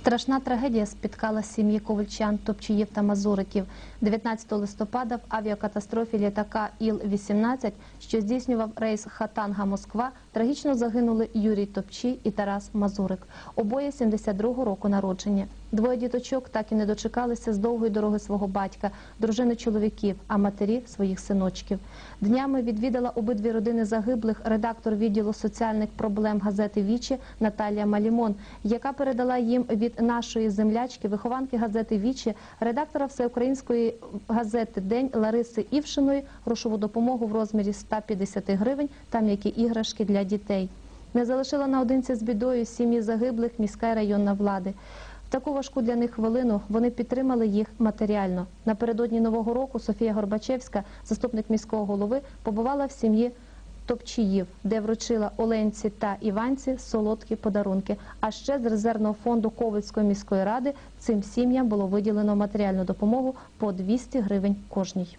Страшна трагедія спіткала сім'ї ковальчан, топчіїв та мазуриків. 19 листопада в авіакатастрофі літака Іл-18, що здійснював рейс Хатанга-Москва, трагічно загинули Юрій Топчій і Тарас Мазурик. Обоє 72-го року народження. Двоє діточок так і не дочекалися з довгої дороги свого батька, дружини чоловіків, а матері своїх синочків. Днями відвідала обидві родини загиблих редактор відділу соціальних проблем газети Вічі Наталія Малімон, яка передала їм від нашої землячки, вихованки газети Вічі, редактора всеукраїнської газети День Лариси Івшиної грошову допомогу в розмірі 150 гривень та м'які іграшки для дітей. Не залишила наодинці з бідою сім'ї загиблих міська і районна влади. В таку важку для них хвилину вони підтримали їх матеріально. Напередодні нового року Софія Горбачевська, заступник міського голови, побувала в сім'ї Топчіїв, де вручила Оленці та Іванці солодкі подарунки. А ще з резервного фонду Ковальської міської ради цим сім'ям було виділено матеріальну допомогу по 200 гривень кожній.